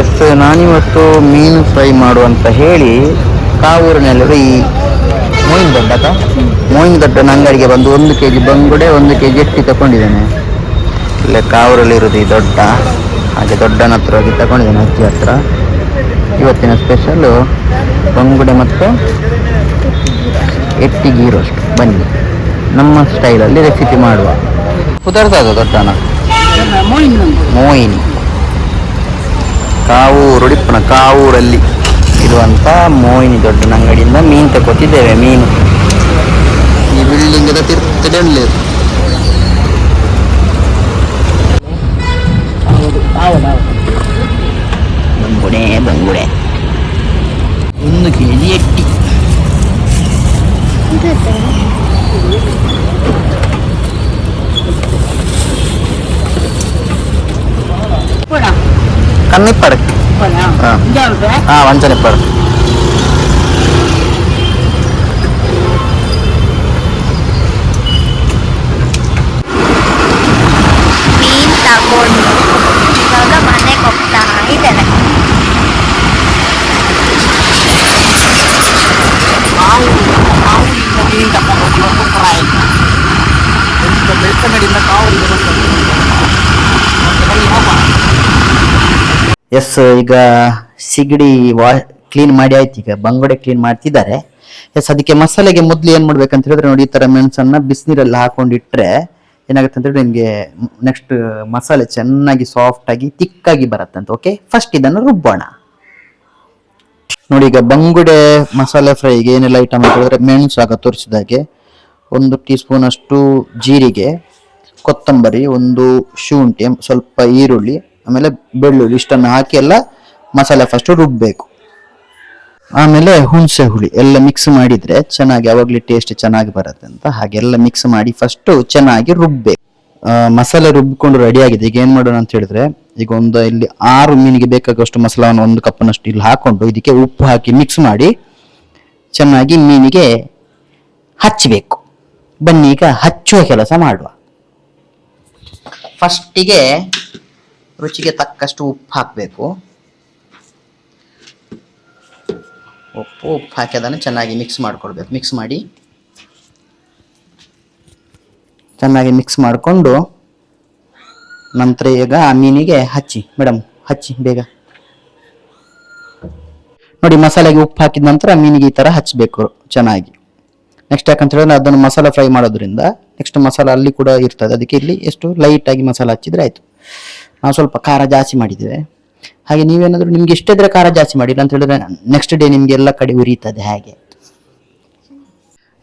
S ನಾನಿವತ್ತು ಮೀನು fry ಮಾಡುವಂತ ಹೇಳಿ ಕಾವೂರಿನಲ್ಲಿ ಈ ಮೋಯಿನ್ ದೊಡ್ಡ ಮೋಯಿನ್ ದೊಡ್ಡನ ಅಂಗಡಿಗೆ ಬಂದು ಒಂದು ಕೆ ಜಿ ಬಂಗುಡೆ ಒಂದು ಕೆ ಜಿ ಎಟ್ಟಿ ತಗೊಂಡಿದ್ದೇನೆ ಇಲ್ಲೇ ಕಾವೂರಲ್ಲಿ ಇರೋದು ಈ ದೊಡ್ಡ ಹಾಗೆ ದೊಡ್ಡನ ಹತ್ರ ಹೋಗಿ ತಗೊಂಡಿದ್ದೇನೆ ಅಜ್ಜಿ ಹತ್ರ. ಇವತ್ತಿನ ಸ್ಪೆಷಲ್ಲು ಬಂಗುಡೆ ಮತ್ತು ಎಟ್ಟಿ ಗೀ ರೋಸ್ಟ್ ಬನ್ನಿ ನಮ್ಮ ಸ್ಟೈಲಲ್ಲಿ ರೆಸಿಪಿ ಮಾಡುವ. ಕುದರ್ದದು ದೊಡ್ಡನ? ಮೋಯಿನಿ. ಕಾವೂರು ಡಿಪ್ಪಣ ಕಾವೂರಲ್ಲಿ ಇರುವಂತ ಮೋಹಿನಿ ದೊಡ್ಡನ ಅಂಗಡಿಯಿಂದ ಮೀನು ತಗೋತಿದ್ದೇವೆ ಮೀನು. ಈ ಬಿಲ್ಡಿಂಗ್ ಕನ್ನಿಪ್ಪಡ ಹಾ ವಂಚನೆಪ್ಪಡ ಮೀನ್ ತಗೊಂಡು ಇವಾಗ ಎಸ್, ಈಗ ಸಿಗಡಿ ವಾ ಕ್ಲೀನ್ ಮಾಡಿ ಆಯ್ತು. ಈಗ ಬಂಗುಡೆ ಕ್ಲೀನ್ ಮಾಡ್ತಿದ್ದಾರೆ. ಎಸ್, ಅದಕ್ಕೆ ಮಸಾಲೆಗೆ ಮೊದಲು ಏನು ಮಾಡ್ಬೇಕಂತ ಹೇಳಿದ್ರೆ ನೋಡಿ, ಈ ತರ ಮೆಣಸನ್ನ ಬಿಸಿನೀರಲ್ಲಿ ಹಾಕೊಂಡಿಟ್ರೆ ಏನಾಗುತ್ತೆ ಅಂತ ಹೇಳಿದ್ರೆ ನಿಮಗೆ ನೆಕ್ಸ್ಟ್ ಮಸಾಲೆ ಚೆನ್ನಾಗಿ ಸಾಫ್ಟಾಗಿ ತಿಕ್ಕಾಗಿ ಬರುತ್ತಂತ ಓಕೆ ಫಸ್ಟ್ ಇದನ್ನು ರುಬ್ಬೋಣ. ನೋಡಿ, ಈಗ ಬಂಗುಡೆ ಮಸಾಲೆ ಫ್ರೈಗೆ ಏನೆಲ್ಲ ಐಟಮ್ ಹೇಳಿದ್ರೆ ಮೆಣಸು ಆಗ ತೋರಿಸಿದಾಗೆ ಒಂದು ಟೀ ಸ್ಪೂನ್ ಅಷ್ಟು ಜೀರಿಗೆ, ಕೊತ್ತಂಬರಿ, ಒಂದು ಶುಂಠಿ, ಸ್ವಲ್ಪ ಈರುಳ್ಳಿ ಆಮೇಲೆ ಬೆಳ್ಳುಳ್ಳಿ ಇಷ್ಟನ್ನು ಹಾಕಿ ಎಲ್ಲ ಮಸಾಲೆ ಫಸ್ಟ್ ರುಬ್ಬಬೇಕು ಆಮೇಲೆ ಹುಣಸೆ ಹುಳಿ ಎಲ್ಲ ಮಿಕ್ಸ್ ಮಾಡಿದ್ರೆ ಚೆನ್ನಾಗಿ ಯಾವಾಗಲೂ ಟೇಸ್ಟ್ ಚೆನ್ನಾಗಿ ಬರುತ್ತೆ ಅಂತ ಹಾಗೆಲ್ಲ ಮಿಕ್ಸ್ ಮಾಡಿ ಫಸ್ಟ್ ಚೆನ್ನಾಗಿ ರುಬ್ಬೇಕು. ಮಸಾಲೆ ರುಬ್ಬಿಕೊಂಡು ರೆಡಿ ಆಗಿದೆ. ಈಗ ಏನು ಮಾಡೋಣ ಅಂತ ಹೇಳಿದ್ರೆ, ಈಗ ಒಂದು ಇಲ್ಲಿ ಆರು ಮೀನಿಗೆ ಬೇಕಾಗುವಷ್ಟು ಮಸಾಲವನ್ನು ಒಂದು ಕಪ್ಪನಷ್ಟು ಇಲ್ಲಿ ಹಾಕೊಂಡು ಇದಕ್ಕೆ ಉಪ್ಪು ಹಾಕಿ ಮಿಕ್ಸ್ ಮಾಡಿ ಚೆನ್ನಾಗಿ ಮೀನಿಗೆ ಹಚ್ಚಬೇಕು ಬನ್ನಿ ಈಗ ಹಚ್ಚುವ ಕೆಲಸ ಮಾಡುವ. ಫಸ್ಟಿಗೆ ರುಚಿಗೆ ತಕ್ಕಷ್ಟು ಉಪ್ಪು ಹಾಕಬೇಕು. ಉಪ್ಪು ಉಪ್ಪು ಹಾಕಿ ಅದನ್ನು ಚೆನ್ನಾಗಿ ಮಿಕ್ಸ್ ಮಾಡ್ಕೊಳ್ಬೇಕು. ಮಿಕ್ಸ್ ಮಾಡಿ ಚೆನ್ನಾಗಿ ಮಿಕ್ಸ್ ಮಾಡಿಕೊಂಡು ನಂತರ ಈಗ ಮೀನಿಗೆ ಹಚ್ಚಿ ಮೇಡಮ್ ಹಚ್ಚಿ ಬೇಗ. ನೋಡಿ ಮಸಾಲೆಗೆ ಉಪ್ಪು ಹಾಕಿದ ನಂತರ ಮೀನಿಗೆ ಈ ಥರ ಹಚ್ಚಬೇಕು ಚೆನ್ನಾಗಿ. ನೆಕ್ಸ್ಟ್ ಯಾಕಂತ ಹೇಳಿದ್ರೆ ಅದನ್ನು ಮಸಾಲ ಫ್ರೈ ಮಾಡೋದ್ರಿಂದ ನೆಕ್ಸ್ಟ್ ಮಸಾಲ ಅಲ್ಲಿ ಕೂಡ ಇರ್ತದೆ. ಅದಕ್ಕೆ ಇಲ್ಲಿ ಎಷ್ಟು ಲೈಟಾಗಿ ಮಸಾಲ ಹಚ್ಚಿದ್ರೆ ಆಯ್ತು. ನಾವು ಸ್ವಲ್ಪ ಖಾರ ಜಾಸ್ತಿ ಮಾಡಿದ್ದೇವೆ. ಹಾಗೆ ನೀವೇನಾದರೂ ನಿಮ್ಗೆ ಇಷ್ಟಿದ್ರೆ ಖಾರ ಜಾಸ್ತಿ ಮಾಡಿಲ್ಲ ಅಂತ ಹೇಳಿದ್ರೆ ನೆಕ್ಸ್ಟ್ ಡೇ ನಿಮ್ಗೆ ಎಲ್ಲ ಕಡೆ ಉರಿತದೆ ಹಾಗೆ.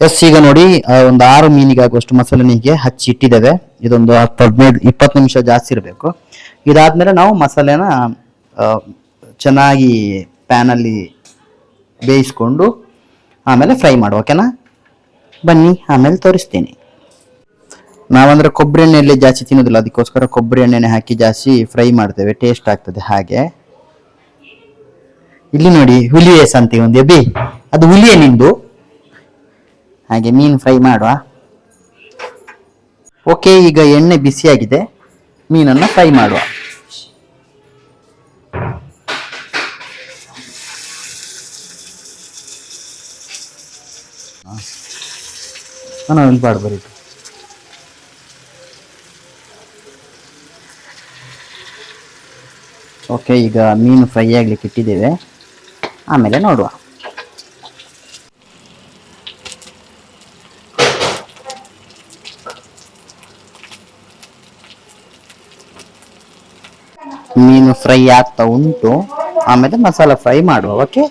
ಎಸ್, ಈಗ ನೋಡಿ ಒಂದು ಆರು ಮೀನಿಗೆ ಆಗುವಷ್ಟು ಮಸಾಲೆನಿಗೆ ಹಚ್ಚಿ ಇಟ್ಟಿದ್ದೇವೆ. ಇದೊಂದು ಹತ್ತು ಹದಿನೈದು, ಇಪ್ಪತ್ತು ನಿಮಿಷ ಜಾಸ್ತಿ ಇರಬೇಕು. ಇದಾದ್ಮೇಲೆ ನಾವು ಮಸಾಲೆನ ಚೆನ್ನಾಗಿ ಪ್ಯಾನಲ್ಲಿ ಬೇಯಿಸ್ಕೊಂಡು ಆಮೇಲೆ ಫ್ರೈ ಮಾಡುವ, ಓಕೆನಾ? ಬನ್ನಿ, ಆಮೇಲೆ ತೋರಿಸ್ತೀನಿ. ನಾವಂದ್ರೆ ಕೊಬ್ಬರಿ ಎಣ್ಣೆಯಲ್ಲಿ ಜಾಸ್ತಿ ತಿನ್ನೋದಿಲ್ಲ. ಅದಕ್ಕೋಸ್ಕರ ಕೊಬ್ಬರಿ ಎಣ್ಣೆನೆ ಹಾಕಿ ಜಾಸ್ತಿ ಫ್ರೈ ಮಾಡ್ತೇವೆ. ಟೇಸ್ಟ್ ಆಗ್ತದೆ ಹಾಗೆ. ಇಲ್ಲಿ ನೋಡಿ ಹುಲಿಯೇ ಅಂತ ಒಂದು ಎಬಿ. ಅದು ಹುಲಿಯೇ ನಿಂದು? ಹಾಗೆ ಮೀನು ಫ್ರೈ ಮಾಡುವ. ಓಕೆ ಈಗ ಎಣ್ಣೆ ಬಿಸಿಯಾಗಿದೆ ಮೀನನ್ನು ಫ್ರೈ ಮಾಡುವ. ನಾನು ಓಕೆ ಈಗ ಮೀನು ಫ್ರೈ ಆಗ್ಲಿಕ್ಕೆ ಇಟ್ಟಿದ್ದೇವೆ. ಆಮೇಲೆ ನೋಡುವ. ಮೀನು ಫ್ರೈ ಆಗ್ತಾ ಉಂಟು. ಆಮೇಲೆ ಮಸಾಲ ಫ್ರೈ ಮಾಡುವ ಓಕೆ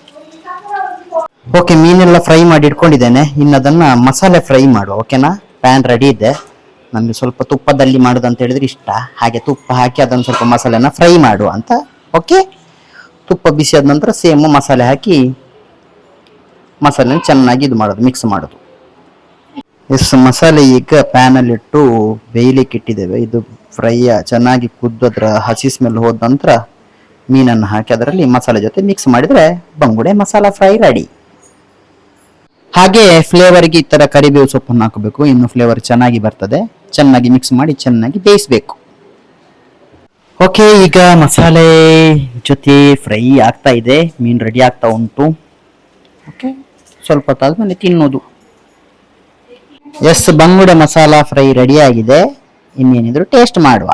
ಓಕೆ ಮೀನೆಲ್ಲ ಫ್ರೈ ಮಾಡಿ ಇಟ್ಕೊಂಡಿದ್ದೇನೆ. ಇನ್ನು ಅದನ್ನ ಮಸಾಲೆ ಫ್ರೈ ಮಾಡುವ ಓಕೆನಾ ಪ್ಯಾನ್ ರೆಡಿ ಇದೆ. ನಮಗೆ ಸ್ವಲ್ಪ ತುಪ್ಪದಲ್ಲಿ ಮಾಡೋದು ಅಂತ ಹೇಳಿದ್ರೆ ಇಷ್ಟ. ಹಾಗೆ ತುಪ್ಪ ಹಾಕಿ ಅದನ್ನು ಸ್ವಲ್ಪ ಮಸಾಲೆನ ಫ್ರೈ ಮಾಡುವ ಅಂತ ಓಕೆ? ತುಪ್ಪ ಬಿಸಿ ಆದ ನಂತರ ಸೇಮ್ ಮಸಾಲೆ ಹಾಕಿ ಮಸಾಲೆನ ಚೆನ್ನಾಗಿ ಇದು ಮಾಡೋದು ಮಿಕ್ಸ್ ಮಾಡೋದು. ಎಸ್ ಮಸಾಲೆ ಈಗ ಪ್ಯಾನಲ್ಲಿ ಇಟ್ಟು ಬೇಯಲಿಕ್ಕೆ ಇಟ್ಟಿದ್ದೇವೆ. ಇದು ಫ್ರೈ ಚೆನ್ನಾಗಿ ಕುದ್ದು ಅದರ ಹಸಿ ಸ್ಮೆಲ್ ಹೋದ ನಂತರ ಮೀನನ್ನು ಹಾಕಿ ಅದರಲ್ಲಿ ಮಸಾಲೆ ಜೊತೆ ಮಿಕ್ಸ್ ಮಾಡಿದರೆ ಬಂಗುಡೆ ಮಸಾಲ ಫ್ರೈ ರೆಡಿ ಹಾಗೆ ಫ್ಲೇವರ್ಗೆ ಈ ಥರ ಕರಿಬೇವು ಸೊಪ್ಪನ್ನು ಹಾಕಬೇಕು. ಇನ್ನು ಫ್ಲೇವರ್ ಚೆನ್ನಾಗಿ ಬರ್ತದೆ. ಚೆನ್ನಾಗಿ ಮಿಕ್ಸ್ ಮಾಡಿ ಚೆನ್ನಾಗಿ ಬೇಯಿಸಬೇಕು. ಓಕೆ ಈಗ ಮಸಾಲೆ ಜೊತೆ ಫ್ರೈ ಆಗ್ತಾ ಇದೆ. ಮೀನು ರೆಡಿ ಆಗ್ತಾ ಉಂಟು. ಓಕೆ ಸ್ವಲ್ಪ ಹೊತ್ತಾದ್ಮೇಲೆ ತಿನ್ನೋದು. ಎಸ್ ಬಂಗುಡೆ ಮಸಾಲ ಫ್ರೈ ರೆಡಿ ಆಗಿದೆ. ಇನ್ನೇನಿದ್ರು ಟೇಸ್ಟ್ ಮಾಡುವ.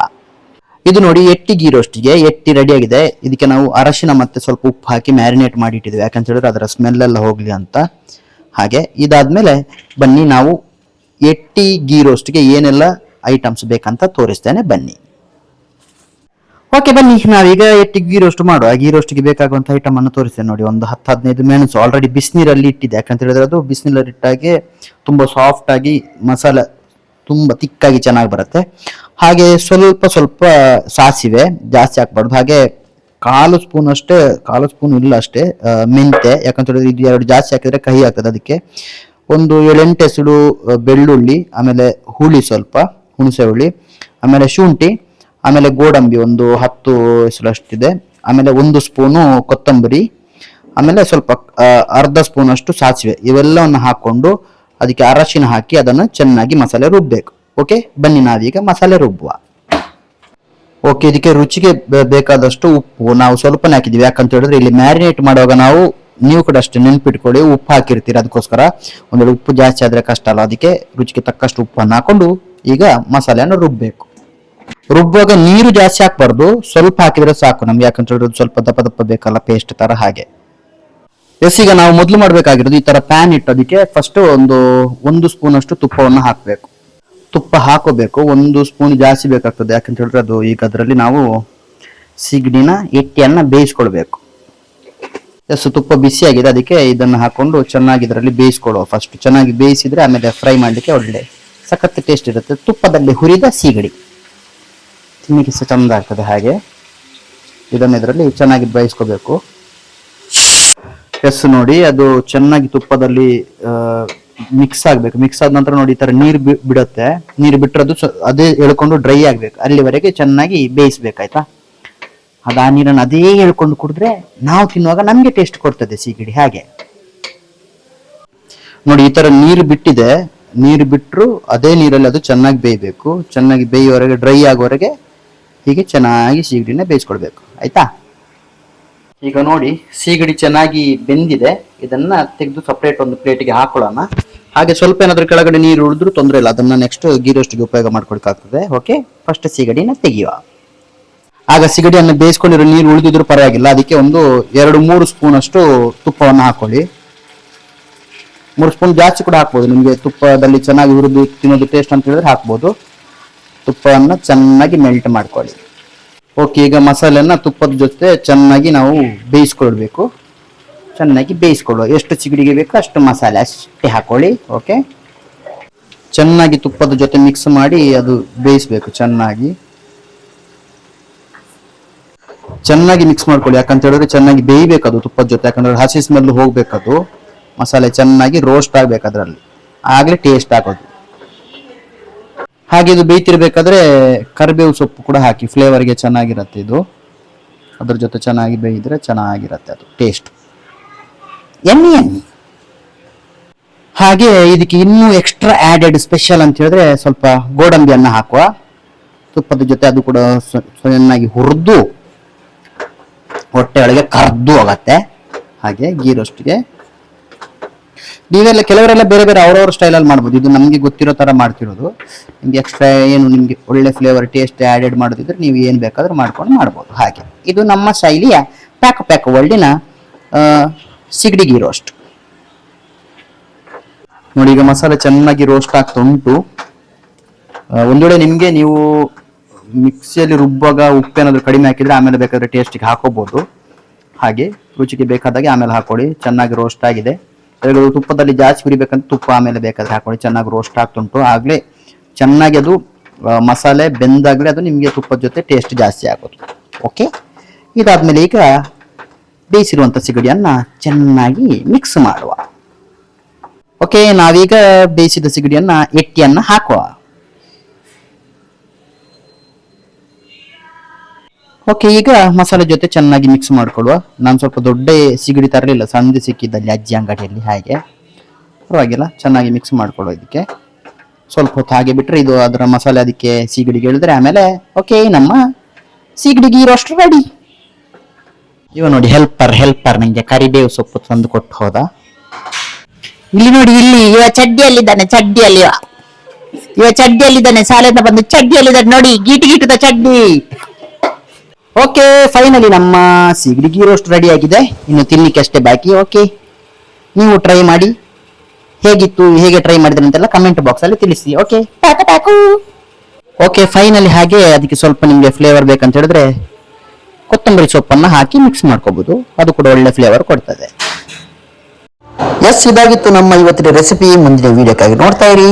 ಇದು ನೋಡಿ ಎಟ್ಟಿ ಗೀ ರೋಸ್ಟಿಗೆ ಎಟ್ಟಿ ರೆಡಿ ಆಗಿದೆ. ಇದಕ್ಕೆ ನಾವು ಅರಶಿನ ಮತ್ತೆ ಸ್ವಲ್ಪ ಉಪ್ಪು ಹಾಕಿ ಮ್ಯಾರಿನೇಟ್ ಮಾಡಿ ಇಟ್ಟಿದ್ವಿ ಯಾಕಂತ ಹೇಳಿದ್ರೆ ಅದರ ಸ್ಮೆಲ್ ಎಲ್ಲ ಹೋಗ್ಲಿ ಅಂತ. ಹಾಗೆ ಇದಾದ್ಮೇಲೆ ಬನ್ನಿ ನಾವು ಎಟ್ಟಿ ಗೀ ರೋಸ್ಟ್ಗೆ ಏನೆಲ್ಲ ಐಟಮ್ಸ್ ಬೇಕಂತ ತೋರಿಸ್ತೇನೆ. ಬನ್ನಿ. ಓಕೆ ಬನ್ನಿ. ನಾವೀಗ ಎಟ್ಟಿ ಗೀ ರೋಸ್ಟ್ ಮಾಡುವ. ಗೀ ರೋಸ್ಟ್ಗೆ ಬೇಕಾಗುವಂತ ಐಟಮ್ ಅನ್ನು ತೋರಿಸ್ತೇನೆ ನೋಡಿ. ಒಂದು ಹತ್ತು, ಹದಿನೈದು ಮೆಣಸು ಆಲ್ರೆಡಿ ಬಿಸಿನೀರಲ್ಲಿ ಇಟ್ಟಿದೆ ಯಾಕಂತ ಹೇಳಿದ್ರೆ ಅದು ಬಿಸಿನೀರಲ್ಲಿ ಇಟ್ಟಾಗೆ ತುಂಬ ಸಾಫ್ಟ್ ಆಗಿ ಮಸಾಲೆ ತುಂಬ ತಿಕ್ಕಾಗಿ ಚೆನ್ನಾಗಿ ಬರುತ್ತೆ. ಹಾಗೆ ಸ್ವಲ್ಪ ಸ್ವಲ್ಪ ಸಾಸಿವೆ ಜಾಸ್ತಿ ಹಾಕ್ಬಾರ್ದು. ಹಾಗೆ ಕಾಲು ಸ್ಪೂನ್ ಅಷ್ಟೇ, ಕಾಲು ಸ್ಪೂನ್ ಇಲ್ಲ ಅಷ್ಟೇ ಮೆಂತೆ ಯಾಕಂತ ಹೇಳಿದ್ರೆ ಇದು ಎರಡು ಜಾಸ್ತಿ ಹಾಕಿದ್ರೆ ಕಹಿ ಆಗ್ತದೆ ಅದಕ್ಕೆ. ಒಂದು ಏಳೆಂಟು ಎಸಳು ಬೆಳ್ಳುಳ್ಳಿ, ಆಮೇಲೆ ಹುಳಿ ಸ್ವಲ್ಪ, ಹುಣಸೆ ಹುಳಿ, ಆಮೇಲೆ ಶುಂಠಿ. ಆಮೇಲೆ ಗೋಡಂಬಿ ಒಂದು ಹತ್ತು ಎಸಳಷ್ಟಿದೆ ಆಮೇಲೆ ಒಂದು ಸ್ಪೂನು ಕೊತ್ತಂಬರಿ. ಆಮೇಲೆ ಸ್ವಲ್ಪ ಅರ್ಧ ಸ್ಪೂನ್ ಅಷ್ಟು ಸಾಸಿವೆ ಇವೆಲ್ಲವನ್ನು ಹಾಕ್ಕೊಂಡು ಅದಕ್ಕೆ ಅರಶಿನ ಹಾಕಿ ಅದನ್ನು ಚೆನ್ನಾಗಿ ಮಸಾಲೆ ರುಬ್ಬಬೇಕು ಓಕೆ? ಬನ್ನಿ ನಾವೀಗ ಮಸಾಲೆ ರುಬ್ಬುವ. ಓಕೆ, ಇದಕ್ಕೆ ರುಚಿಗೆ ಬೇಕಾದಷ್ಟು ಉಪ್ಪು ನಾವು ಸ್ವಲ್ಪನೇ ಹಾಕಿದ್ದೀವಿ. ಯಾಕಂತ ಹೇಳಿದ್ರೆ ಇಲ್ಲಿ ಮ್ಯಾರಿನೇಟ್ ಮಾಡುವಾಗ ನಾವು, ನೀವು ಕೂಡ ಅಷ್ಟೇ ನೆನ್ಪಿಟ್ಕೊಳ್ಳಿ, ಉಪ್ಪು ಹಾಕಿರ್ತೀರಿ ಅದಕ್ಕೋಸ್ಕರ. ಒಂದು ವೇಳೆ ಉಪ್ಪು ಜಾಸ್ತಿ ಆದರೆ ಕಷ್ಟ ಅಲ್ಲ, ಅದಕ್ಕೆ ರುಚಿಗೆ ತಕ್ಕಷ್ಟು ಉಪ್ಪನ್ನು ಹಾಕೊಂಡು ಈಗ ಮಸಾಲೆಯನ್ನು ರುಬ್ಬಬೇಕು ರುಬ್ಬುವಾಗ ನೀರು ಜಾಸ್ತಿ ಹಾಕ್ಬಾರ್ದು. ಸ್ವಲ್ಪ ಹಾಕಿದ್ರೆ ಸಾಕು ನಮ್ಗೆ. ಯಾಕಂತ ಹೇಳಿದ್ರೆ ಸ್ವಲ್ಪ ದಪ್ಪ ದಪ್ಪ ಬೇಕಲ್ಲ ಪೇಸ್ಟ್ ತರ ಹಾಗೆ. ಎಸ್ ಈಗ ನಾವು ಮೊದಲು ಮಾಡಬೇಕಾಗಿರೋದು ಈ ತರ ಪ್ಯಾನ್ ಇಟ್ಟೋದಕ್ಕೆ ಫಸ್ಟ್ ಒಂದು ಒಂದು ಸ್ಪೂನ್ ಅಷ್ಟು ತುಪ್ಪವನ್ನು ಹಾಕಬೇಕು. ತುಪ್ಪ ಹಾಕೋಬೇಕು. ಒಂದು ಸ್ಪೂನ್ ಜಾಸ್ತಿ ಬೇಕಾಗ್ತದೆ. ಯಾಕಂತ ಹೇಳಿದ್ರೆ ಅದು ಈಗ ಅದರಲ್ಲಿ ನಾವು ಸಿಗಡಿನ ಎಟ್ಟಿಯನ್ನು ಬೇಯಿಸ್ಕೊಳ್ಬೇಕು. ಎಸ್ ತುಪ್ಪ ಬಿಸಿ ಆಗಿದೆ. ಅದಕ್ಕೆ ಇದನ್ನು ಹಾಕೊಂಡು ಚೆನ್ನಾಗಿ ಇದರಲ್ಲಿ ಬೇಯಿಸ್ಕೊಳ್ಳುವ. ಫಸ್ಟ್ ಚೆನ್ನಾಗಿ ಬೇಯಿಸಿದ್ರೆ ಆಮೇಲೆ ಫ್ರೈ ಮಾಡಲಿಕ್ಕೆ ಒಳ್ಳೆ ಸಖತ್ ಟೇಸ್ಟ್ ಇರುತ್ತೆ. ತುಪ್ಪದಲ್ಲಿ ಹುರಿದ ಸೀಗಡಿ. ತಿನ್ನಲಿಕ್ಕೆ ಸಹ ಚಂದ ಆಗ್ತದೆ ಹಾಗೆ. ಇದನ್ನು ಇದರಲ್ಲಿ ಚೆನ್ನಾಗಿ ಬೇಯಿಸ್ಕೋಬೇಕು. ಎಸ್ ನೋಡಿ, ಅದು ಚೆನ್ನಾಗಿ ತುಪ್ಪದಲ್ಲಿ ಮಿಕ್ಸ್ ಆಗಬೇಕು. ಮಿಕ್ಸ್ ಆದ ನಂತರ ನೋಡಿ, ಈ ತರ ನೀರು ಬಿಡುತ್ತೆ. ನೀರು ಅದು ಅದೇ ಎಳ್ಕೊಂಡು ಡ್ರೈ ಆಗಬೇಕು. ಅಲ್ಲಿವರೆಗೆ ಚೆನ್ನಾಗಿ ಬೇಯಿಸ್ಬೇಕಾಯ್ತಾ? ಅದು ಆ ನೀರನ್ನು ಅದೇ ಎಳ್ಕೊಂಡು ಕುಡಿದ್ರೆ ನಾವು ತಿನ್ನುವಾಗ ನಮಗೆ ಟೇಸ್ಟ್ ಕೊಡ್ತದೆ ಸೀಗಡಿ, ಹಾಗೆ. ನೋಡಿ, ಈ ತರ ನೀರು ಬಿಟ್ಟಿದೆ. ನೀರು ಬಿಟ್ಟರು ಅದೇ ನೀರಲ್ಲಿ ಅದು ಚೆನ್ನಾಗಿ ಬೇಯಬೇಕು. ಚೆನ್ನಾಗಿ ಬೇಯುವವರೆಗೆ ಡ್ರೈ ಆಗುವವರೆಗೆ ಹೀಗೆ ಚೆನ್ನಾಗಿ ಸೀಗಡಿನ ಬೇಯಿಸ್ಕೊಳ್ಬೇಕು. ಆಯ್ತಾ? ಈಗ ನೋಡಿ, ಸೀಗಡಿ ಚೆನ್ನಾಗಿ ಬೆಂದಿದೆ. ಇದನ್ನ ತೆಗೆದು ಸಪ್ರೇಟ್ ಒಂದು ಪ್ಲೇಟಿಗೆ ಹಾಕೊಳ್ಳೋಣ. ಹಾಗೆ ಸ್ವಲ್ಪ ಏನಾದ್ರೂ ಕೆಳಗಡೆ ನೀರು ಉಳಿದ್ರು ತೊಂದರೆ ಇಲ್ಲ. ಅದನ್ನ ನೆಕ್ಸ್ಟ್ ಗೀ ರೋಸ್ಟ್ಗೆ ಉಪಯೋಗ ಮಾಡ್ಕೊಳ್ಕಾಗ್ತದೆ. ಓಕೆ ಫಸ್ಟ್ ಸೀಗಡಿನ ತೆಗೆಯುವ. ಆಗ ಸಿಗಡಿಯನ್ನು ಬೇಯಿಸ್ಕೊಂಡಿರೋ ನೀರು ಉಳಿದಿದ್ರು ಪರವಾಗಿಲ್ಲ. ಅದಕ್ಕೆ ಒಂದು ಎರಡು, ಮೂರು ಸ್ಪೂನ್ ಅಷ್ಟು ತುಪ್ಪವನ್ನು ಹಾಕೊಳ್ಳಿ. ಮೂರು ಸ್ಪೂನ್ ಜಾಸ್ತಿ ಕೂಡ ಹಾಕ್ಬೋದು. ನಿಮಗೆ ತುಪ್ಪದಲ್ಲಿ ಚೆನ್ನಾಗಿ ಹುರಿದು ತಿನ್ನೋದು ಟೇಸ್ಟ್ ಅಂತ ಹೇಳಿದ್ರೆ ಹಾಕ್ಬೋದು. ತುಪ್ಪವನ್ನು ಚೆನ್ನಾಗಿ ಮೆಲ್ಟ್ ಮಾಡ್ಕೊಳ್ಳಿ. ಓಕೆ ಈಗ ಮಸಾಲೆನ ತುಪ್ಪದ ಜೊತೆ ಚೆನ್ನಾಗಿ ನಾವು ಬೇಯಿಸ್ಕೊಳ್ಬೇಕು. ಚೆನ್ನಾಗಿ ಬೇಯಿಸ್ಕೊಳ್ಳುವ. ಎಷ್ಟು ಚಿಗಡಿಗೆ ಬೇಕೋ ಅಷ್ಟು ಮಸಾಲೆ ಅಷ್ಟೇ ಹಾಕೊಳ್ಳಿ ಓಕೆ ಚೆನ್ನಾಗಿ ತುಪ್ಪದ ಜೊತೆ ಮಿಕ್ಸ್ ಮಾಡಿ ಅದು ಬೇಯಿಸ್ಬೇಕು ಚೆನ್ನಾಗಿ. ಚೆನ್ನಾಗಿ ಮಿಕ್ಸ್ ಮಾಡ್ಕೊಳ್ಳಿ. ಯಾಕಂತ ಹೇಳಿದ್ರೆ ಚೆನ್ನಾಗಿ ಬೇಯಬೇಕದು ತುಪ್ಪದ ಜೊತೆ. ಯಾಕಂದ್ರೆ ಹಸಿ ಸ್ಮೆಲ್ ಹೋಗ್ಬೇಕದು ಮಸಾಲೆ ಚೆನ್ನಾಗಿ ರೋಸ್ಟ್ ಆಗ್ಬೇಕು ಅದರಲ್ಲಿ. ಆಗ್ಲೇ ಟೇಸ್ಟ್ ಆಗೋದು. ಹಾಗೆ ಇದು ಬೇಯ್ತಿರ್ಬೇಕಾದ್ರೆ ಕರಿಬೇವು ಸೊಪ್ಪು ಕೂಡ ಹಾಕಿ ಫ್ಲೇವರ್ಗೆ ಚೆನ್ನಾಗಿರುತ್ತೆ ಇದು. ಅದ್ರ ಜೊತೆ ಚೆನ್ನಾಗಿ ಬೇಯಿದ್ರೆ ಚೆನ್ನಾಗಿರುತ್ತೆ ಅದು ಟೇಸ್ಟ್ ಎಣ್ಣೆ ಎಣ್ಣೆ. ಹಾಗೆ ಇದಕ್ಕೆ ಇನ್ನೂ ಎಕ್ಸ್ಟ್ರಾ ಆಡೆಡ್ ಸ್ಪೆಷಲ್ ಅಂತ ಹೇಳಿದ್ರೆ ಸ್ವಲ್ಪ ಗೋಡಂಬಿಯನ್ನು ಹಾಕುವ. ತುಪ್ಪದ ಜೊತೆ ಅದು ಕೂಡ ಚೆನ್ನಾಗಿ ಹುರಿದು, ಹೊಟ್ಟೆ ಒಳಗೆ ಕರ್ದು ಹೋಗತ್ತೆ. ಹಾಗೆ ಗೀ ನೀವೆಲ್ಲ ಕೆಲವರೆಲ್ಲ ಬೇರೆ ಬೇರೆ ಅವ್ರವ್ರ ಸ್ಟೈಲಲ್ಲಿ ಮಾಡ್ಬೋದು. ಇದು ನಮಗೆ ಗೊತ್ತಿರೋ ಥರ ಮಾಡ್ತಿರೋದು. ನಿಮ್ಗೆ ಎಕ್ಸ್ಟ್ರಾ ಏನು ನಿಮಗೆ ಒಳ್ಳೆ ಫ್ಲೇವರ್ ಟೇಸ್ಟ್ ಆ್ಯಡೆಡ್ ಮಾಡೋದಿದ್ರೆ ನೀವು ಏನು ಬೇಕಾದರೂ ಮಾಡ್ಕೊಂಡು ಮಾಡ್ಬೋದು. ಹಾಗೆ. ಇದು ನಮ್ಮ ಶೈಲಿಯ ಪ್ಯಾಕ್ ಪ್ಯಾಕ್ ವರ್ಲ್ಡಿನ ಸಿಗಡಿಗೆ ರೋಸ್ಟ್ ನೋಡಿ, ಈಗ ಮಸಾಲೆ ಚೆನ್ನಾಗಿ ರೋಸ್ಟ್ ಆಗ್ತಾ ಉಂಟು. ಒಂದು ವೇಳೆ ನಿಮಗೆ ನೀವು ಮಿಕ್ಸಿಯಲ್ಲಿ ರುಬ್ಬಾಗ ಉಪ್ಪೇನಾದರೂ ಕಡಿಮೆ ಹಾಕಿದ್ರೆ ಆಮೇಲೆ ಬೇಕಾದ್ರೆ ಟೇಸ್ಟಿಗೆ ಹಾಕೋಬಹುದು ಹಾಗೆ ರುಚಿಗೆ ಬೇಕಾದಾಗೆ ಆಮೇಲೆ ಹಾಕೊಳ್ಳಿ. ಚೆನ್ನಾಗಿ ರೋಸ್ಟ್ ಆಗಿದೆ. ಎರಡು ತುಪ್ಪದಲ್ಲಿ ಜಾಸ್ತಿ ಹುರಿಬೇಕಂತ ತುಪ್ಪ ಆಮೇಲೆ ಬೇಕಾದ್ರೆ ಹಾಕೊಳ್ಳಿ. ಚೆನ್ನಾಗಿ ರೋಸ್ಟ್ ಆಗ್ತುಂಟು. ಆಗಲೇ ಚೆನ್ನಾಗಿ ಅದು ಮಸಾಲೆ ಬೆಂದಾಗಲೇ ಅದು ನಿಮಗೆ ತುಪ್ಪದ ಜೊತೆ ಟೇಸ್ಟ್ ಜಾಸ್ತಿ ಆಗೋದು. ಓಕೆ ಇದಾದಮೇಲೆ ಈಗ ಬೇಯಿಸಿರುವಂಥ ಸಿಗಡಿಯನ್ನು ಚೆನ್ನಾಗಿ ಮಿಕ್ಸ್ ಮಾಡುವ. ಓಕೆ ನಾವೀಗ ಬೇಯಿಸಿದ ಸಿಗಡಿಯನ್ನು ಎಟ್ಟಿಯನ್ನು ಹಾಕುವ. ಓಕೆ ಈಗ ಮಸಾಲೆ ಜೊತೆ ಚೆನ್ನಾಗಿ ಮಿಕ್ಸ್ ಮಾಡ್ಕೊಳ್ಳುವ. ನಾನು ಸ್ವಲ್ಪ ದೊಡ್ಡ ಸಿಗಡಿ ತರಲಿಲ್ಲ ಸಂದಿ ಸಿಕ್ಕಿದ್ದಲ್ಲಿ ಅಜ್ಜಿ ಅಂಗಡಿಯಲ್ಲಿ ಹಾಗೆ. ಪರವಾಗಿಲ್ಲ, ಚೆನ್ನಾಗಿ ಮಿಕ್ಸ್ ಮಾಡ್ಕೊಳ್ಳೋ ಇದಕ್ಕೆ. ಸ್ವಲ್ಪ ಹೊತ್ತು ಹಾಗೆ ಬಿಟ್ಟರೆ ಇದು ಅದರ ಮಸಾಲೆ ಅದಕ್ಕೆ ಸಿಗಡಿಗೆ ಹೇಳಿದ್ರೆ ಆಮೇಲೆ ಓಕೆ ನಮ್ಮ ಸೀಗಡಿ ಇರೋಷ್ಟು ರೆಡಿ ಇವ ನೋಡಿ ಹೆಲ್ಪರ್ ಹೆಲ್ಪರ್ ನಿಮಗೆ ಕರಿಬೇವು ಸೊಪ್ಪು ತಂದು ಕೊಟ್ಟು ಹೋದ. ಇಲ್ಲಿ ನೋಡಿ, ಇಲ್ಲಿ ಇವ ಚಡ್ಡಿಯಲ್ಲಿದ್ದಾನೆ, ಚಡ್ಡಿಯಲ್ಲಿ. ಇವ ಚಡ್ಡಿಯಲ್ಲಿದ್ದಾನೆ, ಶಾಲೆಯಿಂದ ಬಂದು ಚಡ್ಡಿಯಲ್ಲಿದ್ದಾನೆ ನೋಡಿ, ಗೀಟಿ ಗೀಟದ ಚಡ್ಡಿ. ಓಕೆ ಫೈನಲಿ ನಮ್ಮ ಸಿಗಡಿ ಗೀ ರೋಸ್ಟ್ ರೆಡಿ ಆಗಿದೆ. ಇನ್ನು ತಿನ್ನಲಿಕ್ಕೆ ಅಷ್ಟೇ ಬಾಕಿ. ಓಕೆ ನೀವು ಟ್ರೈ ಮಾಡಿ. ಹೇಗಿತ್ತು ಹೇಗೆ ಟ್ರೈ ಮಾಡಿದ್ರಿ ಅಂತೆಲ್ಲ ಕಮೆಂಟ್ ಬಾಕ್ಸ್ ಅಲ್ಲಿ ತಿಳಿಸಿ. ಓಕೆ ಓಕೆ ಫೈನಲಿ ಹಾಗೆ ಅದಕ್ಕೆ ಸ್ವಲ್ಪ ನಿಮಗೆ ಫ್ಲೇವರ್ ಬೇಕಂತ ಹೇಳಿದ್ರೆ ಕೊತ್ತಂಬರಿ ಸೊಪ್ಪನ್ನ ಹಾಕಿ ಮಿಕ್ಸ್ ಮಾಡ್ಕೋಬಹುದು ಅದು ಕೂಡ ಒಳ್ಳೆ ಫ್ಲೇವರ್ ಕೊಡ್ತದೆ. ಎಸ್ ಇದಾಗಿತ್ತು ನಮ್ಮ ಇವತ್ತಿನ ರೆಸಿಪಿ ಮುಂದಿನ ವಿಡಿಯೋಕ್ಕಾಗಿ ನೋಡ್ತಾ ಇರಿ.